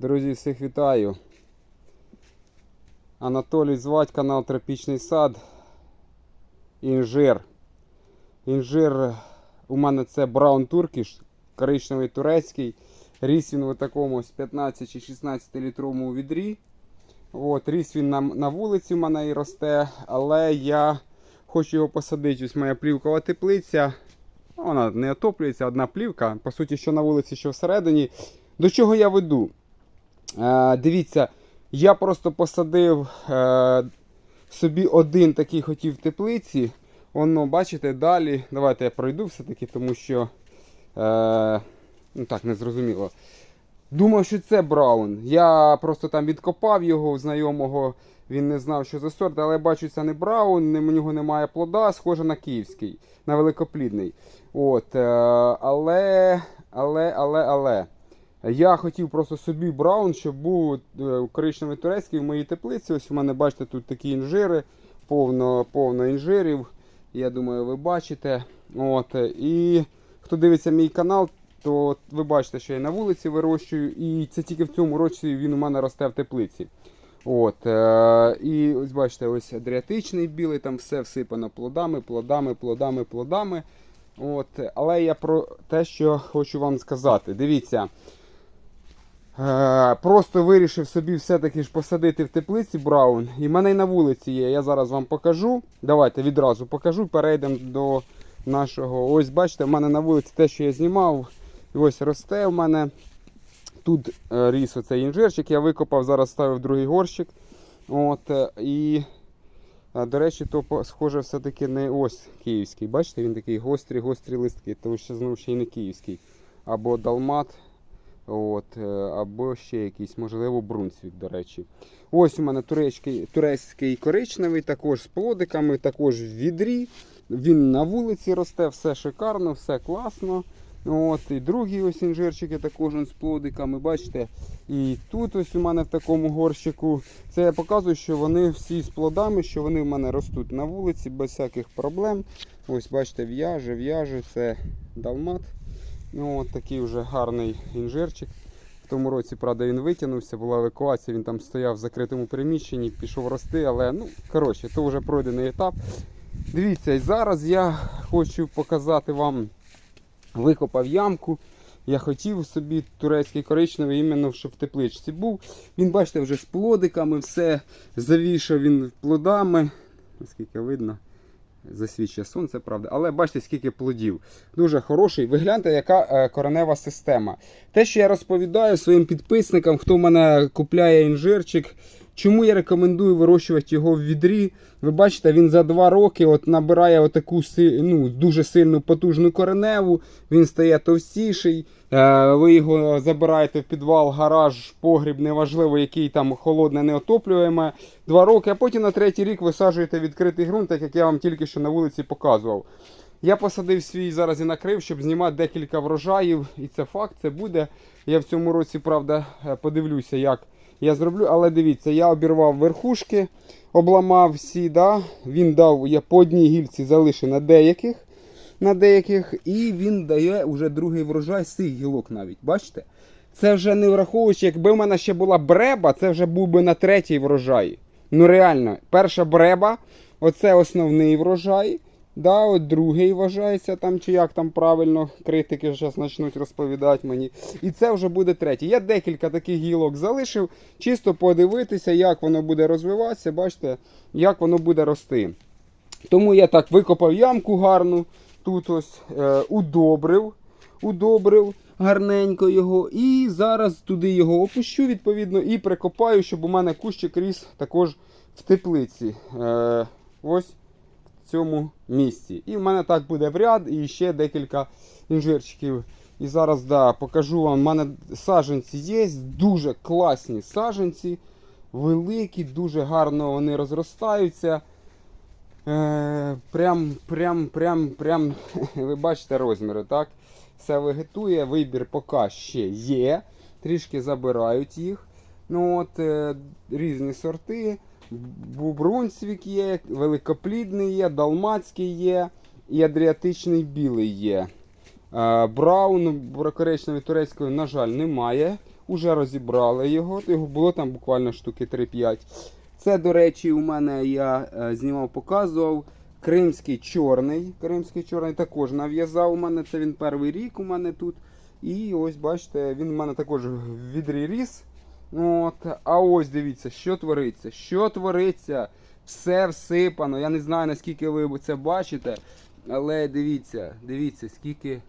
Друзі, всіх вітаю. Анатолій звать канал Тропічний сад. Інжир. Інжир у мене це Браун Туркіш, коричневий турецький. Ріс він в такому 15 чи 16 літровому відрі. От, ріс він на, на вулиці в мене і росте, але я хочу його посадити. Ось моя плівкова теплиця. Вона не отоплюється, одна плівка. По суті, що на вулиці, що всередині. До чого я веду? Е, дивіться, я просто посадив е, собі один такий хотів теплиці. Воно, бачите, далі. Давайте я пройду все-таки, тому що. Е, ну так, не зрозуміло. Думав, що це Браун. Я просто там відкопав його знайомого. Він не знав, що за сорт, але бачу, це не Браун, у нього немає плода, схоже на київський, на великоплідний. От, е, але, але, але, але. Я хотів просто собі Браун, щоб був е, коричневий турецький в моїй теплиці. Ось у мене, бачите, тут такі інжири, повно, повно інжирів. Я думаю, ви бачите. От, е, і хто дивиться мій канал, то ви бачите, що я на вулиці вирощую, і це тільки в цьому році він у мене росте в теплиці. От, е, і ось бачите, ось адріатичний білий, там все всипано плодами, плодами, плодами, плодами. От, але я про те, що хочу вам сказати. Дивіться. Е, просто вирішив собі все-таки ж посадити в теплиці Браун. І в мене й на вулиці є. Я зараз вам покажу. Давайте відразу покажу. Перейдемо до нашого. Ось бачите, в мене на вулиці те, що я знімав. І ось росте в мене. Тут е, ріс оцей інжирчик, я викопав, зараз ставив другий горщик. От, е, і, до речі, то схоже все-таки не ось київський. Бачите, він такий гострі, гострі листки, тому що знову ще й не київський. Або далмат, от, е, або ще якийсь, можливо, брунсвік, до речі. Ось у мене турецький, турецький коричневий, також з плодиками, також в відрі. Він на вулиці росте, все шикарно, все класно. От, і другі ось інжирчики також з плодиками, бачите. І тут ось у мене в такому горщику. Це я показую, що вони всі з плодами, що вони в мене ростуть на вулиці без всяких проблем. Ось бачите, в'яже, в'яже, це далмат. Ну, от такий вже гарний інжирчик. В тому році, правда, він витягнувся, була евакуація, він там стояв в закритому приміщенні, пішов рости, але ну, коротше, то вже пройдений етап. Дивіться, зараз я хочу показати вам, викопав ямку. Я хотів собі турецький коричневий, іменно щоб в тепличці був. Він, бачите, вже з плодиками, все завішав він плодами. Наскільки видно, засвічує сонце, правда. Але бачите, скільки плодів. Дуже хороший. Ви гляньте, яка е, коренева система. Те, що я розповідаю своїм підписникам, хто в мене купляє інжирчик, чому я рекомендую вирощувати його в відрі. Ви бачите, він за два роки от набирає отаку ну, дуже сильну потужну кореневу, він стає товстіший. Е, Ви його забираєте в підвал, гараж, погріб, неважливо, який там холодне, неотоплюєме. Два роки, а потім на третій рік висаджуєте відкритий ґрунт, так як я вам тільки що на вулиці показував. Я посадив свій зараз і накрив, щоб знімати декілька врожаїв. І це факт, це буде. Я в цьому році, правда, е, подивлюся, як я зроблю. Але дивіться, я обірвав верхушки, обламав всі. Да? Він дав, я по одній гільці залишив на деяких, на деяких, і він дає вже другий врожай з цих гілок навіть. Бачите? Це вже не враховуючи, якби в мене ще була бреба, це вже був би на третій врожай. Ну реально, перша бреба, оце основний врожай. Да, от другий вважається там, чи як там правильно, критики зараз почнуть розповідати мені. І це вже буде третій. Я декілька таких гілок залишив, чисто подивитися, як воно буде розвиватися, бачите, як воно буде рости. Тому я так викопав ямку гарну, тут ось е, удобрив, удобрив гарненько його. І зараз туди його опущу, відповідно, і прикопаю, щоб у мене кущик ріс також в теплиці. Е, ось цьому місці. І в мене так буде в ряд і ще декілька інжирчиків. І зараз да, покажу вам, у мене саджанці є, дуже класні саджанці, великі, дуже гарно вони розростаються. Е, прям, прям, прям, прям, ви бачите розміри, так? Все вегетує, вибір поки ще є. Трішки забирають їх. Ну от, е, Різні сорти. Бубрунцвік є, великоплідний є, далмацький є і адріатичний білий є. Е, Браун коричневий турецької, на жаль, немає Уже розібрали його. Його було там буквально штуки 3-5. Це, до речі, у мене я е, знімав, показував. Кримський чорний. Кримський чорний також нав'язав у мене. Це він перший рік у мене тут. І ось бачите, він у мене також в відрі ріс. От. А ось дивіться, що твориться. Що твориться? Все всипано. Я не знаю, наскільки ви це бачите. Але дивіться, дивіться, скільки,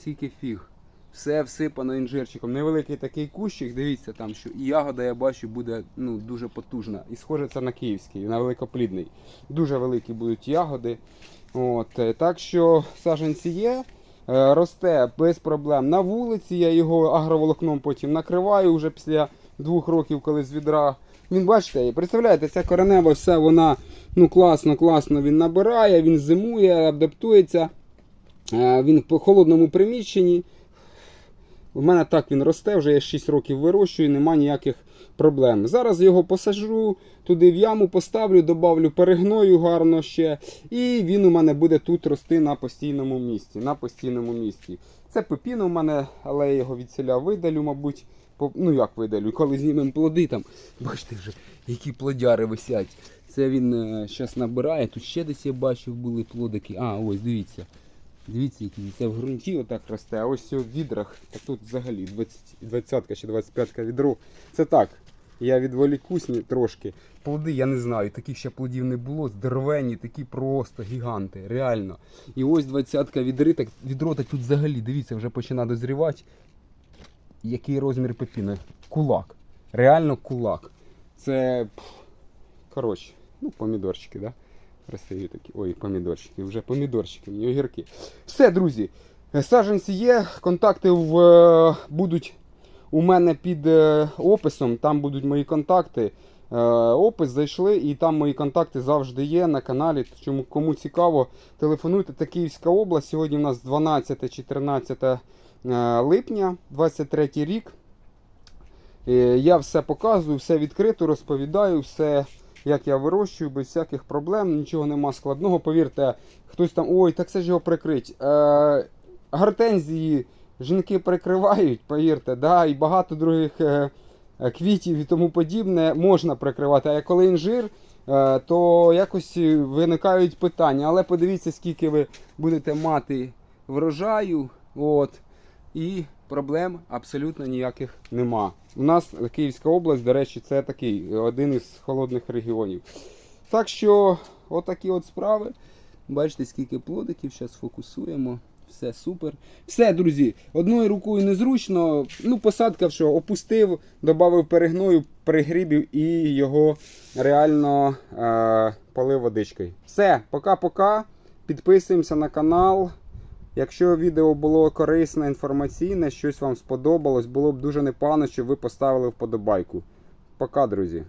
скільки фіг. Все всипано інжирчиком. Невеликий такий кущик, дивіться там, що і ягода, я бачу, буде ну, дуже потужна. І схоже це на київський, на великоплідний. Дуже великі будуть ягоди. От, е, так що саджанці є. Е, Росте без проблем на вулиці. Я його агроволокном потім накриваю вже після двох років, коли з відра. Він бачите, представляєте, ця коренева все вона ну класно, класно він набирає, він зимує, адаптується. Е, Він по холодному приміщенні. У мене так він росте, вже я 6 років вирощую, нема ніяких проблем. Зараз його посажу, туди в яму поставлю, добавлю перегною гарно ще. І він у мене буде тут рости на постійному місці. На постійному місці. Це пепін у мене, але я його від селя видалю, мабуть. Ну як видалю, коли знімемо плоди там. Бачите вже, які плодяри висять. Це він зараз набирає. Тут ще десь я бачив були плодики. А, ось дивіться. Дивіться, який це в ґрунті отак росте, а ось в відрах, а тут взагалі 20, 20 чи 25 відро. Це так. Я відволікусь трошки. Плоди, я не знаю, таких ще плодів не було. Здоровенні, такі просто гіганти, реально. І ось 20 відри, так, відро так тут взагалі, дивіться, вже починає дозрівати. Який розмір пепіна? Кулак. Реально кулак. Це. Коротше, ну, помідорчики, да? Красиві такі. Ой, помідорчики, вже помідорчики, не огірки. Все, друзі. е, Саджанці є, контакти в, е, будуть у мене під е, описом. Там будуть мої контакти. Е, Опис зайшли, і там мої контакти завжди є на каналі. Чому кому цікаво, телефонуйте. Це Київська область. Сьогодні у нас 12 чи 13 е, липня, 23 рік. Я все показую, все відкрито, розповідаю, все як я вирощую, без всяких проблем, нічого нема складного. Повірте, хтось там, ой, так це ж його прикрить. Е, гортензії жінки прикривають, повірте, да, і багато других е, е, квітів і тому подібне можна прикривати. А коли інжир, е, то якось виникають питання. Але подивіться, скільки ви будете мати врожаю. От, і проблем абсолютно ніяких нема. У нас Київська область, до речі, це такий один із холодних регіонів. Так що, отакі от справи. Бачите, скільки плодиків, зараз фокусуємо. Все супер. Все, друзі, одною рукою незручно. Ну, посадка що, опустив, додав перегною, пригрібів і його реально е- полив водичкою. Все, пока-пока. Підписуємося на канал. Якщо відео було корисне, інформаційне, щось вам сподобалось, було б дуже непогано, щоб ви поставили вподобайку. Пока, друзі.